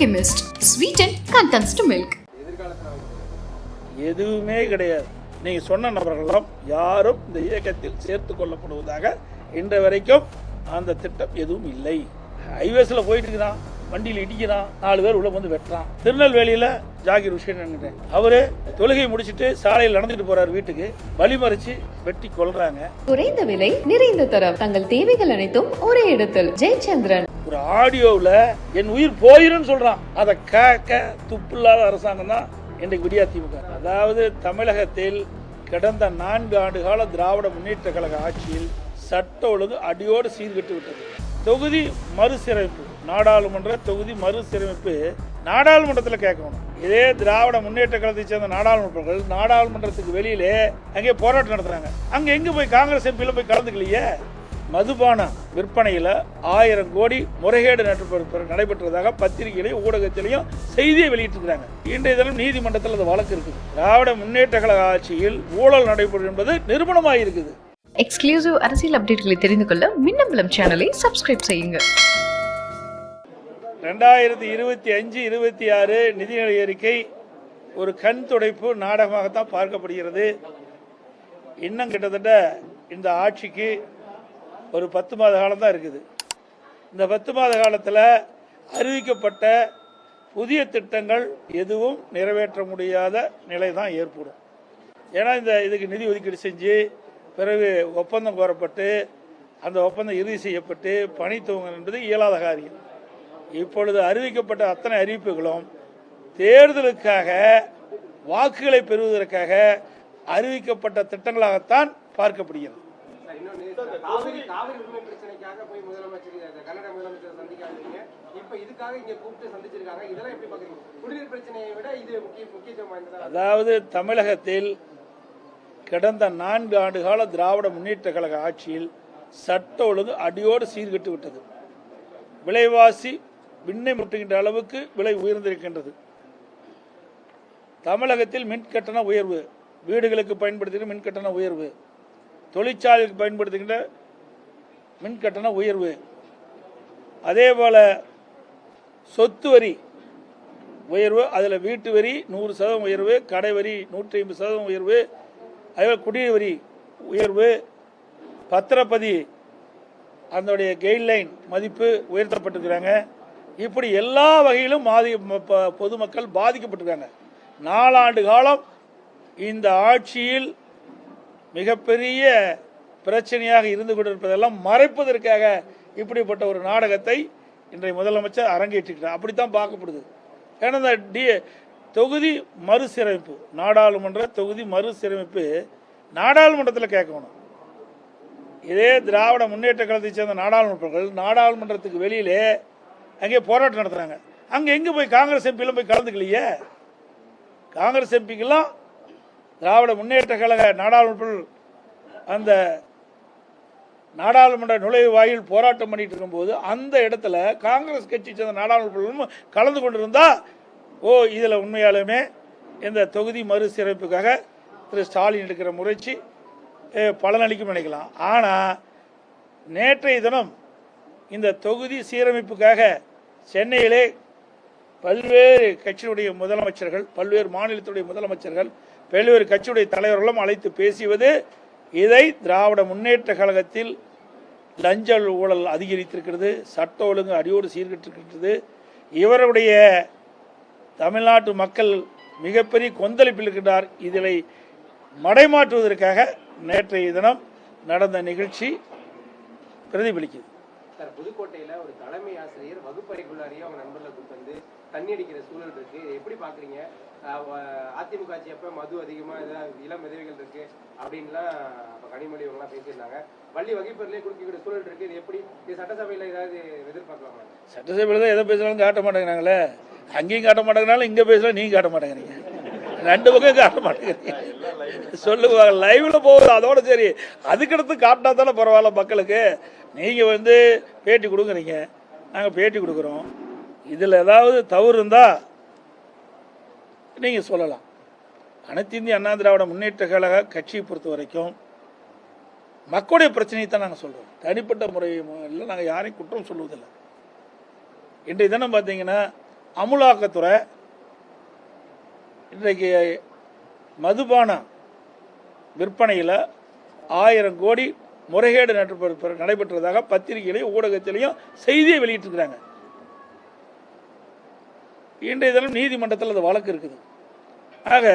Alchemist. Sweeten contents to milk. எதுவுமே கிடையாது. நீங்கள் சொன்ன நபர்களெல்லாம் யாரும் இந்த இயக்கத்தில் சேர்த்து கொள்ளப்படுவதாக இன்று வரைக்கும் அந்த திட்டம் எதுவும் இல்லை. ஹைவேஸில் போயிட்டு இருக்கிறான் வண்டியில் இடிக்கிறான் நாலு பேர் உள்ள வந்து வெட்டுறான். திருநெல்வேலியில் ஜாகிர் ஹுசேன் அவரு தொழுகை முடிச்சிட்டு சாலையில் நடந்துட்டு போறாரு வீட்டுக்கு. வழிமறிச்சு வெட்டி கொல்றாங்க. குறைந்த விலை நிறைந்த தரம். தங்கள் தேவைகள் அனைத்தும் ஒரே இடத்தில். ஜெயச்சந்திரன். ஒரு ஆடியோவில் என் உயிர் போயிருன்னு சொல்கிறான் அதை கேட்க துப்பில்லாத அரசாங்கம் தான் இன்றைக்கு விடியா திமுக அதாவது தமிழகத்தில் கடந்த நான்கு ஆண்டு கால திராவிட முன்னேற்ற கழக ஆட்சியில் சட்ட ஒழுங்கு அடியோடு சீர்கெட்டு விட்டது. தொகுதி மறுசீரமைப்பு நாடாளுமன்ற தொகுதி மறுசீரமைப்பு நாடாளுமன்றத்தில் கேட்கணும். இதே திராவிட முன்னேற்ற கழகத்தை சேர்ந்த நாடாளுமன்றங்கள் நாடாளுமன்றத்துக்கு வெளியிலே அங்கே போராட்டம் நடத்துறாங்க. அங்கே எங்கே போய் காங்கிரஸ் எம்பியில் போய் கலந்துக்கலையே? மதுபான விற்பனையில் ஆயிரம் கோடி முறைகேடு நடைபெற்ற- நடைபெற்றதாக பத்திரிகையிலையும் ஊடகத்திலையும் செய்தியை வெளியிட்டிருக்கிறாங்க. இன்றைய தினம் நீதிமன்றத்தில் அந்த வழக்கு இருக்குது. திராவிட முன்னேற்ற கழக ஆட்சியில் ஊழல் நடைபெறும் என்பது நிரூபணமாக இருக்குது. எக்ஸ்க்ளூசிவ் அரசியல் அப்டேட்களை தெரிந்து கொள்ள மின்னம்பலம் சேனலை சப்ஸ்கிரைப் செய்யுங்க. ரெண்டாயிரத்தி இருபத்தி அஞ்சு இருபத்தி ஆறு நிதிநிலை அறிக்கை ஒரு கண் துடைப்பு நாடகமாகத்தான் பார்க்கப்படுகிறது. இன்னும் கிட்டத்தட்ட இந்த ஆட்சிக்கு ஒரு பத்து மாத காலம் தான் இருக்குது. இந்த பத்து மாத காலத்தில் அறிவிக்கப்பட்ட புதிய திட்டங்கள் எதுவும் நிறைவேற்ற முடியாத நிலை தான் ஏற்படும். ஏன்னா இந்த இதுக்கு நிதி ஒதுக்கீடு செஞ்சு பிறகு ஒப்பந்தம் கோரப்பட்டு அந்த ஒப்பந்தம் இறுதி செய்யப்பட்டு பணி துவங்கும் என்பது இயலாத காரியம். இப்பொழுது அறிவிக்கப்பட்ட அத்தனை அறிவிப்புகளும் தேர்தலுக்காக வாக்குகளை பெறுவதற்காக அறிவிக்கப்பட்ட திட்டங்களாகத்தான் பார்க்கப்படுகிறது. காவிரி காவிரி உரிமை பிரச்சனைக்காக போய் முதலமைச்சர் இந்த கன்னட முதலமைச்சர் சந்திக்க வந்தீங்க இப்ப இதுக்காக இங்க கூப்பிட்டு சந்திச்சிருக்காங்க. இதெல்லாம் எப்படி பாக்குறீங்க? குடிநீர் பிரச்சனையை விட இது முக்கிய முக்கியத்துவம் வாய்ந்ததா? அதாவது தமிழகத்தில் கடந்த நான்கு ஆண்டு கால திராவிட முன்னேற்ற கழக ஆட்சியில் சட்ட ஒழுங்கு அடியோடு சீர்கெட்டு விட்டது. விலைவாசி விண்ணை முட்டுகின்ற அளவுக்கு விலை உயர்ந்திருக்கின்றது. தமிழகத்தில் மின் கட்டண உயர்வு வீடுகளுக்கு பயன்படுத்துகிற மின் கட்டண உயர்வு தொழிற்சாலைக்கு பயன்படுத்துகின்ற மின் கட்டண உயர்வு. அதே போல் சொத்து வரி உயர்வு அதில் வீட்டு வரி நூறு சதவீதம் உயர்வு கடை வரி நூற்றி ஐம்பது சதவீதம் உயர்வு அதே குடிநீர் வரி உயர்வு பத்திரப்பதி அதனுடைய கைட்லைன் மதிப்பு உயர்த்தப்பட்டிருக்கிறாங்க. இப்படி எல்லா வகையிலும் பாதி பொதுமக்கள் பாதிக்கப்பட்டிருக்காங்க. நாலாண்டு காலம் இந்த ஆட்சியில் மிகப்பெரிய பிரச்சனையாக இருந்து கொண்டிருப்பதெல்லாம் மறைப்பதற்காக இப்படிப்பட்ட ஒரு நாடகத்தை இன்றைய முதலமைச்சர் அரங்கேற்றிருக்கிறார். அப்படித்தான் பார்க்கப்படுது. ஏன்னா இந்த டி தொகுதி மறுசீரமைப்பு நாடாளுமன்ற தொகுதி மறுசீரமைப்பு நாடாளுமன்றத்தில் கேட்கணும். இதே திராவிட முன்னேற்ற கழகத்தை சேர்ந்த நாடாளுமன்றங்கள் நாடாளுமன்றத்துக்கு வெளியிலே அங்கே போராட்டம் நடத்துகிறாங்க அங்கே எங்கே போய் காங்கிரஸ் எம்பியெல்லாம் போய் கலந்துக்கலையே? காங்கிரஸ் எம்பிக்கெல்லாம் திராவிட முன்னேற்ற கழக நாடாளுமன்ற அந்த நாடாளுமன்ற நுழைவு வாயில் போராட்டம் பண்ணிட்டு இருக்கும்போது அந்த இடத்துல காங்கிரஸ் கட்சி சேர்ந்த நாடாளுமன்றம் கலந்து கொண்டிருந்தா ஓ இதில் உண்மையாலுமே இந்த தொகுதி மறுசீரமைப்புக்காக திரு ஸ்டாலின் எடுக்கிற முயற்சி பலனளிக்கும் நினைக்கலாம். ஆனால் நேற்றைய தினம் இந்த தொகுதி சீரமைப்புக்காக சென்னையிலே பல்வேறு கட்சியுடைய முதலமைச்சர்கள் பல்வேறு மாநிலத்துடைய முதலமைச்சர்கள் பல்வேறு கட்சியுடைய தலைவர்களும் அழைத்து பேசியது இதை திராவிட முன்னேற்ற கழகத்தில் லஞ்ச ஊழல் அதிகரித்திருக்கிறது சட்ட ஒழுங்கு அடியோடு சீர்கிட்டிருக்கிறது. இவருடைய தமிழ்நாட்டு மக்கள் மிகப்பெரிய கொந்தளிப்பில் இருக்கின்றார். இதனை மடைமாற்றுவதற்காக நேற்றைய தினம் நடந்த நிகழ்ச்சி பிரதிபலிக்குது. புதுக்கோட்டையில் ஒரு தலைமை ஆசிரியர் வகுப்பறைக்குள்ளாரியே அவங்க நண்பர்களை கூப்பிட்டு வந்து தண்ணி அடிக்கிற சூழல் இருக்கு. எப்படி பாக்குறீங்க? அதிமுக ஆட்சி எப்ப மது அதிகமா ஏதாவது இளம் விதவைகள் இருக்கு அப்படின்லாம் அப்ப கனிமொழி பேசியிருந்தாங்க. பள்ளி வகுப்பறிலே குடிக்கக்கூடிய சூழல் இருக்கு. இது எப்படி இது சட்டசபையில ஏதாவது எதிர்பார்க்கலாமா? சட்டசபையில் தான் எதை பேசுனாலும் காட்ட மாட்டேங்கிறாங்களே. அங்கேயும் காட்ட மாட்டேங்கிறாலும் இங்கே பேசலாம் நீங்க காட்ட மாட்டேங்கிறீங்க. ரெண்டு பக்கம் காட்ட மாட்டேங்கிறீங்க. சொல்லுவாங்க. லைவ்ல போகுது. அதோட சரி. அதுக்கடுத்து காட்டினா தானே பரவாயில்ல மக்களுக்கு. நீங்க வந்து பேட்டி கொடுக்குறீங்க நாங்கள் பேட்டி கொடுக்குறோம். இதில் ஏதாவது தவறு இருந்தால் நீங்கள் சொல்லலாம். அனைத்து இந்திய அண்ணா திராவிட முன்னேற்ற கழக கட்சியை பொறுத்த வரைக்கும் மக்களுடைய பிரச்சனையை தான் நாங்கள் சொல்கிறோம் தனிப்பட்ட முறையில் நாங்கள் யாரையும் குற்றம் சொல்லுவதில்லை இன்றைய தினம் பார்த்தீங்கன்னா அமுலாக்கத்துறை இன்றைக்கு மதுபான விற்பனையில் ஆயிரம் கோடி முறைகேடு நடைபெற்றதாக பத்திரிகையிலையும் ஊடகத்திலையும் செய்தியை வெளியிட்டிருக்கிறாங்க. இன்றைய தினம் நீதிமன்றத்தில் அந்த வழக்கு இருக்குது. ஆக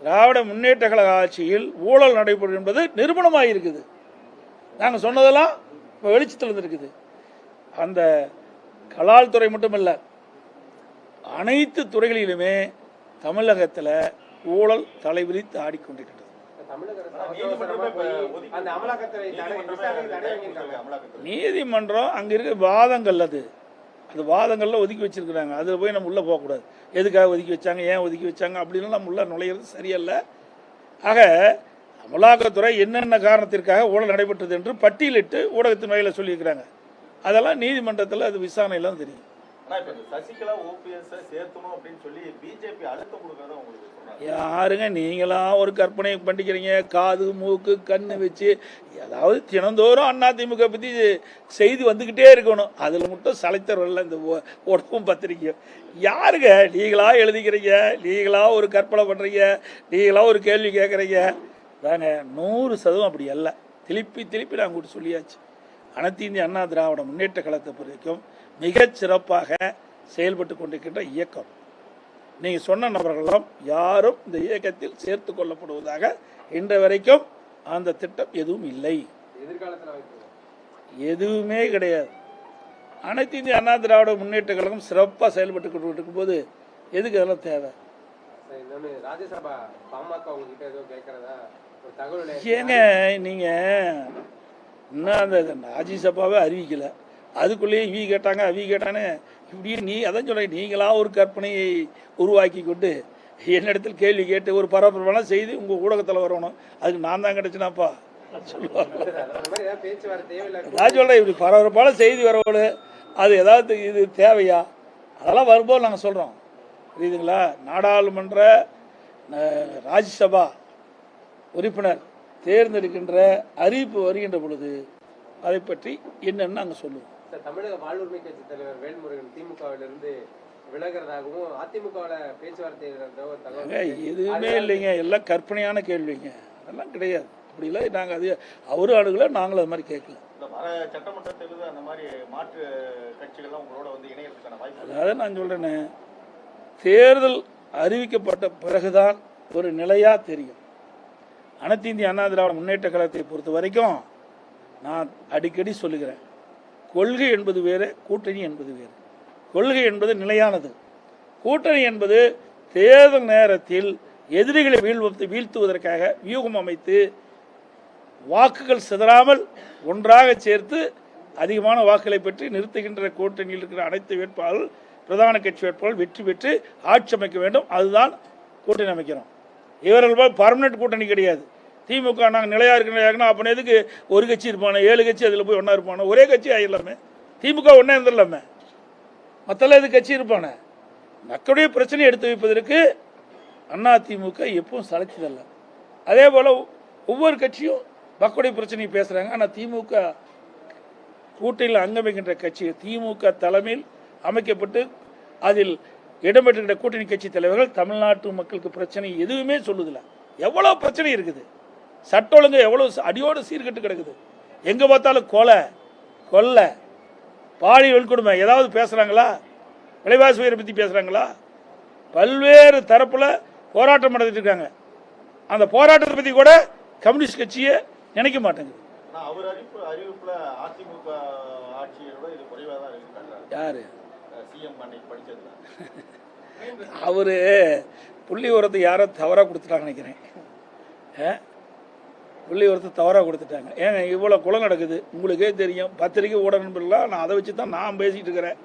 திராவிட முன்னேற்ற கழக ஆட்சியில் ஊழல் நடைபெறும் என்பது நிரூபணமாக இருக்குது. நாங்கள் சொன்னதெல்லாம் இப்போ வெளிச்சத்தில் இருந்திருக்குது அந்த கலால் துறை மட்டுமல்ல அனைத்து துறைகளிலுமே தமிழகத்தில் ஊழல் தலைவிரித்து ஆடிக்கொண்டிருக்கிறது நீதிமன்றம் அங்கே இருக்க வாதங்கள் அது. அது வாதங்களில் ஒதுக்கி வச்சுருக்குறாங்க. அதில் போய் நம்ம உள்ளே போகக்கூடாது. எதுக்காக ஒதுக்கி வச்சாங்க? ஏன் ஒதுக்கி வச்சாங்க? அப்படின்னு நம்ம உள்ளே நுழையிறது சரியல்ல. ஆக அமலாக்கத்துறை என்னென்ன காரணத்திற்காக ஊழல் நடைபெற்றது என்று பட்டியலிட்டு ஊடகத்தின் வகையில் சொல்லியிருக்கிறாங்க. அதெல்லாம் நீதிமன்றத்தில் அது விசாரணையெல்லாம் தெரியும். யாருங்க நீங்களாம் ஒரு கற்பனை பண்ணிக்கிறீங்க? காது மூக்கு கண்ணு வச்சு ஏதாவது தினந்தோறும் அதிமுக பற்றி செய்தி வந்துக்கிட்டே இருக்கணும். அதில் மட்டும் சளைத்தவர்கள் இந்த உடம்பும் பத்திரிக்கையும். யாருங்க நீங்களா எழுதிக்கிறீங்க? நீங்களா ஒரு கற்பனை பண்ணுறீங்க நீங்களா ஒரு கேள்வி கேட்குறீங்க தாங்க நூறு சதவீதம் அப்படி அல்ல. திருப்பி திருப்பி நான் கூட சொல்லியாச்சு. அனைத்து இந்திய அண்ணா திராவிட முன்னேற்ற கழகத்தை பொறுத்த வரைக்கும் மிகச் சிறப்பாக செயல்பட்டு கொண்டிருக்கின்ற இயக்கம். நீங்க சொன்ன நபர்களும் யாரும் இந்த இயக்கத்தில் சேர்த்து கொள்ளப்படுவதாக இன்று வரைக்கும் அந்த திட்டம் எதுவும் இல்லை. எதுவுமே கிடையாது. அனைத்து இந்திய அண்ணா திராவிட முன்னேற்ற கழகம் சிறப்பாக செயல்பட்டு கொண்டு இருக்கும்போது எதுக்கு அதெல்லாம் தேவை? ஏங்க நீங்க இன்னும் அந்த ராஜ்யசபாவே அறிவிக்கல. அதுக்குள்ளேயே இவி கேட்டாங்க அவி கேட்டான்னு இப்படியே நீ அதான் சொல்ல நீங்களா ஒரு கற்பனையை உருவாக்கி கொண்டு என்னிடத்தில் கேள்வி கேட்டு ஒரு பரபரப்பான செய்தி உங்கள் ஊடகத்தில் வரணும். அதுக்கு நான் தான் கிடைச்சினாப்பா. சொல்லுவாங்க நான் சொல்கிறேன் இப்படி பரபரப்பான செய்தி வரவோடு அது ஏதாவது இது தேவையா? அதெல்லாம் வரும்போது நாங்கள் சொல்கிறோம் புரியுதுங்களா? நாடாளுமன்ற ராஜ்யசபா உறுப்பினர் தேர்ந்தெடுக்கின்ற அறிவிப்பு வருகின்ற பொழுது அதை பற்றி என்னன்னு நாங்கள் சொல்லுவோம். தமிழக வாழ்வுரிமை கட்சி தலைவர் வேல்முருகன் திமுகவிலிருந்து விலகிறதாகவும் அதிமுகவில் பேச்சுவார்த்தை எதுவுமே இல்லைங்க. எல்லாம் கற்பனையான கேள்விங்க. அதெல்லாம் கிடையாது. அப்படிலாம் நாங்கள் அது அவரு ஆளுகளை நாங்களும் அது மாதிரி கேட்கல. சட்டமன்ற தேர்தல் அந்த மாதிரி மாற்று கட்சிகள்லாம் உங்களோட வந்து இணையறதுக்கான வாய்ப்பு. அதாவது நான் சொல்றேனே தேர்தல் அறிவிக்கப்பட்ட பிறகுதான் ஒரு நிலையா தெரியும். அனைத்து இந்திய அண்ணா திராவிட முன்னேற்ற கழகத்தை பொறுத்த வரைக்கும் நான் அடிக்கடி சொல்லுகிறேன். கொள்கை என்பது வேறு கூட்டணி என்பது வேறு. கொள்கை என்பது நிலையானது. கூட்டணி என்பது தேர்தல் நேரத்தில் எதிரிகளை வீழ்வ வீழ்த்துவதற்காக வியூகம் அமைத்து வாக்குகள் சிதறாமல் ஒன்றாக சேர்த்து அதிகமான வாக்குகளை பெற்று நிறுத்துகின்ற கூட்டணியில் இருக்கிற அனைத்து வேட்பாளர்கள் பிரதான கட்சி வேட்பாளர்கள் வெற்றி பெற்று ஆட்சி அமைக்க வேண்டும். அதுதான் கூட்டணி அமைக்கிறோம் இவர்கள் பர்மனெண்ட் கூட்டணி கிடையாது. திமுக நாங்கள் நிலையாக இருக்கிறோம் அப்போ எதுக்கு ஒரு கட்சி இருப்பானே ஏழு கட்சி அதில் போய் ஒன்றா இருப்பானே? ஒரே கட்சி ஆகிடலாமே திமுக ஒன்றே இருந்துடலாமே. மற்றெல்லாம் எது கட்சி இருப்பானே? மக்களுடைய பிரச்சனையை எடுத்து வைப்பதற்கு அண்ணா திமுக எப்பவும் சளைச்சதல்ல. அதே போல் ஒவ்வொரு கட்சியும் மக்களுடைய பிரச்சனையை பேசுகிறாங்க ஆனால் திமுக கூட்டணியில் அங்கமைக்கின்ற கட்சி திமுக தலைமையில் அமைக்கப்பட்டு அதில் இடம்பெற்றுகின்ற கூட்டணி கட்சி தலைவர்கள் தமிழ்நாட்டு மக்களுக்கு பிரச்சனை எதுவுமே சொல்லுதில்லை. எவ்வளோ பிரச்சனை இருக்குது? சட்ட ஒழுங்கு எவ்வளோ அடியோடு சீர்கெட்டு கிடக்குது. எங்கே பார்த்தாலும் கொலை கொள்ளை பாலியல் வன்கொடுமை ஏதாவது பேசுகிறாங்களா விலைவாசி உயரை பற்றி பேசுகிறாங்களா பல்வேறு தரப்பில் போராட்டம் நடத்திட்டு இருக்காங்க. அந்த போராட்டத்தை பற்றி கூட கம்யூனிஸ்ட் கட்சியை நினைக்க மாட்டேங்குது. யாரு? அவரு புள்ளி உரத்தை யாரோ தவறாக கொடுத்துட்டாங்க நினைக்கிறேன். ஆ? புள்ளி தவறாக கொடுத்துட்டாங்க. ஏங்க இவ்வளோ குளம் நடக்குது. உங்களுக்கே தெரியும். பத்திரிக்கை ஊடக நண்பர்களாக நான் அதை வச்சு தான் நான் பேசிகிட்டு இருக்கிறேன்.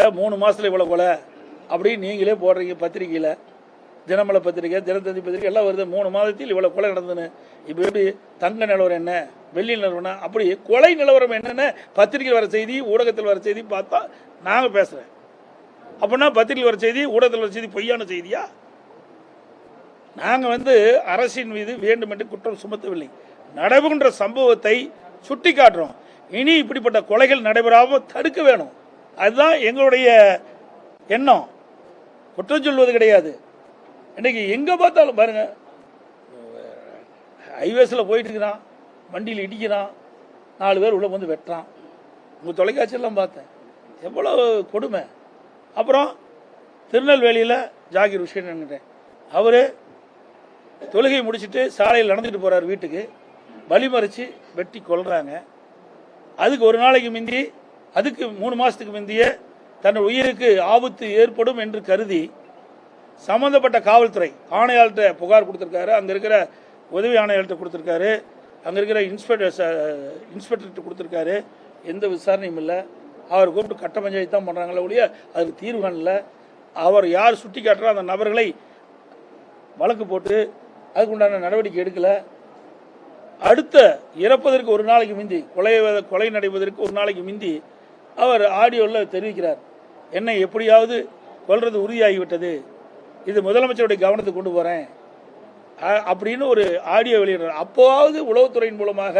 ஏ மூணு மாதத்தில் இவ்வளோ கொலை? அப்படின்னு நீங்களே போடுறீங்க பத்திரிக்கையில் தினமலை பத்திரிக்கை தினத்தந்தி பத்திரிக்கை எல்லாம் வருது. மூணு மாதத்தில் இவ்வளோ கொலை நடந்ததுன்னு. இப்போ எப்படி தங்க நிலவரம் என்ன? வெள்ளி நிலவரம் அப்படி கொலை நிலவரம் என்னென்ன பத்திரிகையில் வர செய்தி ஊடகத்தில் வர செய்தி பார்த்தா நாங்கள் பேசுகிறேன் அப்படின்னா பத்திரிகையில் வர செய்தி ஊடகத்தில் வர செய்தி பொய்யான செய்தியா? நாங்கள் வந்து அரசின் மீது வேண்டுமென்று குற்றம் சுமத்தவில்லை. நடைபெறுகின்ற சம்பவத்தை சுட்டி காட்டுறோம் இனி இப்படிப்பட்ட கொலைகள் நடைபெறாமல் தடுக்க வேணும். அதுதான் எங்களுடைய எண்ணம். குற்றம் சொல்வது கிடையாது. இன்னைக்கு எங்கே பார்த்தாலும் பாருங்கள் ஹைவேஸில் போயிட்டு இருக்கிறான். வண்டியில் இடிக்கிறான். நாலு பேர் உள்ளே வந்து வெட்டுறான். உங்கள் தொலைக்காட்சியெல்லாம் பார்த்தேன். எவ்வளோ கொடுமை. அப்புறம் திருநெல்வேலியில் ஜாகிர் விஷயம் அவர் தொழுகை முடிச்சுட்டு சாலையில் நடந்துட்டு போகிறார் வீட்டுக்கு. வழிமறித்து வெட்டி கொள்கிறாங்க அதுக்கு ஒரு நாளைக்கு முந்தி அதுக்கு மூணு மாதத்துக்கு முந்திய தன் உயிருக்கு ஆபத்து ஏற்படும் என்று கருதி சம்பந்தப்பட்ட காவல்துறை ஆணையாளர்கிட்ட புகார் கொடுத்துருக்காரு. அங்கே இருக்கிற உதவி ஆணையாளர்கிட்ட கொடுத்துருக்காரு. அங்கே இருக்கிற இன்ஸ்பெக்டர் இன்ஸ்பெக்டர்கிட்ட கொடுத்துருக்காரு. எந்த விசாரணையும் இல்லை. அவர் கூப்பிட்டு கட்ட பஞ்சாயத்து தான் பண்ணுறாங்களே ஒழிய அதுக்கு தீர்வு காணல. அவர் யார் சுட்டி காட்டுறோ அந்த நபர்களை வழக்கு போட்டு அதுக்கு உண்டான நடவடிக்கை எடுக்கலை. அடுத்த இறப்பதற்கு ஒரு நாளைக்கு மிந்தி கொலை கொலை நடைபெறுவதற்கு ஒரு நாளைக்கு மிந்தி அவர் ஆடியோவில் தெரிவிக்கிறார். என்னை எப்படியாவது கொல்றது உறுதியாகிவிட்டது. இது முதலமைச்சருடைய கவனத்துக்கு கொண்டு போகிறேன் அப்படின்னு ஒரு ஆடியோ வெளியிடுறார். அப்போவாவது உளவுத்துறையின் மூலமாக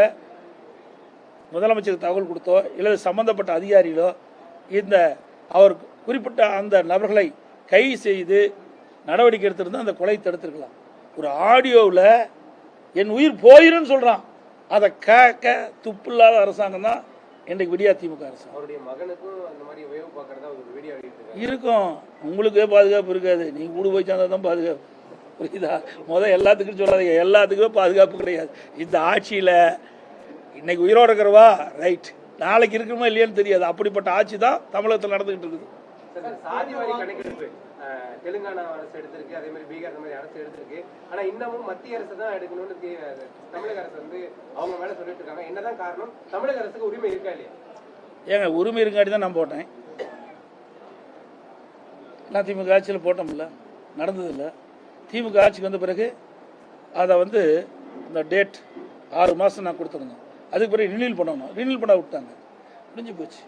முதலமைச்சருக்கு தகவல் கொடுத்தோ இல்லை சம்பந்தப்பட்ட அதிகாரிகளோ இந்த அவர் குறிப்பிட்ட அந்த நபர்களை கைது செய்து நடவடிக்கை எடுத்திருந்தால் அந்த கொலை தடுத்திருக்கலாம். ஒரு ஆடியோவில் என் உயிர் போயிருன்னு சொல்கிறான் அதை கேட்க துப்பில்லாத அரசாங்கம் தான் இன்றைக்கு விடியா திமுக அரசாங்கம். அவருடைய மகனுக்கும் அந்த மாதிரி வேவு பார்க்கறதா ஒரு வீடியோ வெளியிட்டிருக்காரு இருக்கும். உங்களுக்கே பாதுகாப்பு இருக்காது. நீங்க கூட போய் சேர்ந்தா தான் பாதுகாப்பு. புரியுதா? முத எல்லாத்துக்கும் சொல்லாதீங்க. எல்லாத்துக்குமே பாதுகாப்பு கிடையாது. இந்த ஆட்சியில் இன்னைக்கு உயிரோட இருக்கிறவா? ரைட் நாளைக்கு இருக்குமா இல்லையான்னு தெரியாது. அப்படிப்பட்ட ஆட்சி தான் தமிழகத்தில் நடந்துகிட்டு இருக்குது. தெலுங்கானா அரசு எடுத்திருக்கு அதே மாதிரி பீகார் அந்த மாதிரி அரசு எடுத்திருக்கு. ஆனா இன்னமும் மத்திய அரசு தான் எடுக்கணும்னு தமிழக அரசு வந்து அவங்க மேல சொல்லிட்டு இருக்காங்க. என்னதான் காரணம்? தமிழக அரசுக்கு உரிமை இருக்கா இல்லையா? ஏங்க உரிமை இருங்காட்டி தான் நான் போட்டேன். நான் திமுக ஆட்சியில் போட்டோம்ல நடந்ததில்ல. திமுக ஆட்சிக்கு வந்த பிறகு அதை வந்து இந்த டேட் ஆறு மாதம் நான் கொடுத்துருந்தோம் அதுக்கு பிறகு ரினியூல் பண்ணணும். ரினியூல் பண்ண விட்டாங்க. முடிஞ்சு போச்சு.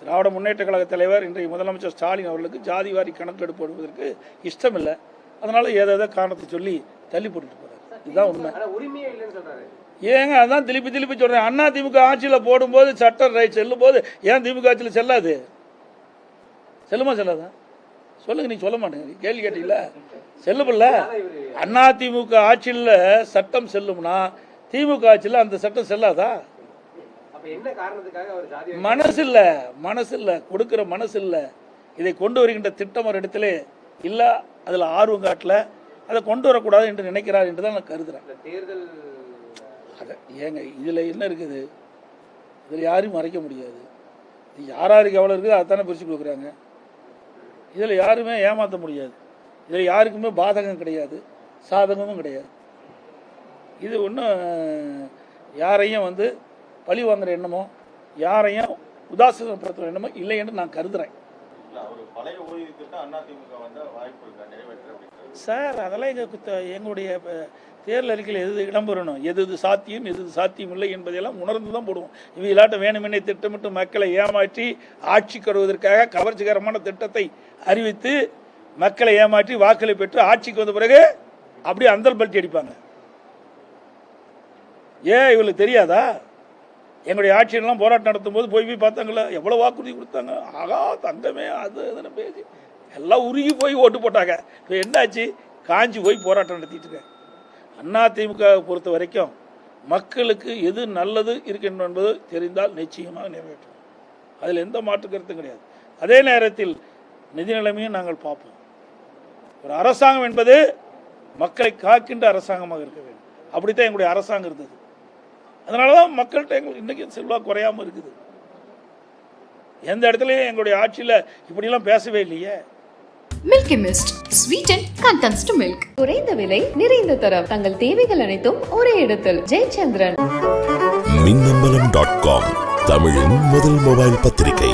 திராவிட முன்னேற்ற கழக தலைவர் இன்றைய முதலமைச்சர் ஸ்டாலின் அவர்களுக்கு ஜாதி வாரி கணக்கெடுப்பு எடுப்பதற்கு இஷ்டம் இல்லை அதனால ஏதோ காரணத்தை சொல்லி தள்ளி போட்டுட்டு போறாரு. இதுதான் உண்மை. ஏங்க அதான் திருப்பி திருப்பி சொல்றேன். அண்ணா திமுக ஆட்சியில் போடும்போது சட்டம் ரைட் செல்லும் போது ஏன் திமுக ஆட்சியில் செல்லாது? செல்லுமா செல்லாதா? சொல்லுங்க நீ சொல்ல மாட்டேங்க. கேள்வி கேட்டீங்கள? செல்லுமில்ல. அண்ணா திமுக ஆட்சியில் சட்டம் செல்லும்னா திமுக ஆட்சியில் அந்த சட்டம் செல்லாதா அப்ப என்ன காரணத்துக்காக அவர் ஜாதி வாரி- மனசு இல்ல மனசு இல்ல கொடுக்கிற மனசு இல்ல இதை கொண்டு வருகின்ற திட்டம் ஒரு இடத்துல இல்ல அதுல ஆர்வம் காட்டல. அதை கொண்டு வரக்கூடாது என்று நினைக்கிறார் என்று தான் நான் தேர்தல் அட ஏங்க இதில் என்ன இருக்குது? இதில் யாரையும் மறைக்க முடியாது. இது யார் யாருக்கு எவ்வளோ இருக்குது அதானே பிரித்து கொடுக்குறாங்க. இதில் யாருமே ஏமாற்ற முடியாது. இதில் யாருக்குமே பாதகம் கிடையாது சாதகமும் கிடையாது. இது ஒன்றும் யாரையும் வந்து பழி வாங்குற எண்ணமோ யாரையும் உதாசீனப்படுத்துகிற எண்ணமோ இல்லை என்று நான் கருதுறேன். சார் அதெல்லாம் எங்கள் எங்களுடைய தேர்தல் அறிக்கையில் எது இடம்பெறணும்? எது எது சாத்தியம் எது எது சாத்தியம் இல்லை என்பதையெல்லாம் உணர்ந்து தான் போடுவோம். இவங்களாட்ட வேணுமென்னே திட்டமிட்டு மக்களை ஏமாற்றி ஆட்சி கருவதற்காக கவர்ச்சிகரமான திட்டத்தை அறிவித்து மக்களை ஏமாற்றி வாக்களை பெற்று ஆட்சிக்கு வந்த பிறகு அப்படியே அந்தல் பல்ட்டி அடிப்பாங்க. ஏன் இவங்களுக்கு தெரியாதா? எங்களுடைய ஆட்சியெல்லாம் போராட்டம் நடத்தும் போது போய் போய் பார்த்தாங்களே எவ்வளோ வாக்குறுதி கொடுத்தாங்க? ஆகா தங்கமே அது இதுன்னு பேசி எல்லாம் உருகி போய் ஓட்டு போட்டாங்க. இப்போ என்னாச்சு? காஞ்சி போய் போராட்டம் நடத்திட்டு இருக்கேன். அண்ணா திமுக பொறுத்த வரைக்கும் மக்களுக்கு எது நல்லது இருக்கின்ற என்பது தெரிந்தால் நிச்சயமாக நிறைவேற்றும். அதில் எந்த மாற்று கருத்தும் கிடையாது. அதே நேரத்தில் நிதி நிலைமையும் நாங்கள் பார்ப்போம். ஒரு அரசாங்கம் என்பது மக்களை காக்கின்ற அரசாங்கமாக இருக்க வேண்டும். அப்படித்தான் எங்களுடைய அரசாங்கம் இருந்தது. அதனால தான் மக்கள்கிட்ட எங்களுக்கு இன்றைக்கி செல்வா குறையாமல் இருக்குது. எந்த இடத்துலையும் எங்களுடைய ஆட்சியில் இப்படிலாம் பேசவே இல்லையே. Milky mist sweet and condensed milk குறைந்த விலை நிறைந்த தரம். தங்கள் தேவைகள் அனைத்தும் ஒரே இடத்தில். ஜெயச்சந்திரன். மின்னம்பலம் டாட் காம் தமிழின் முதல் மொபைல் பத்திரிகை.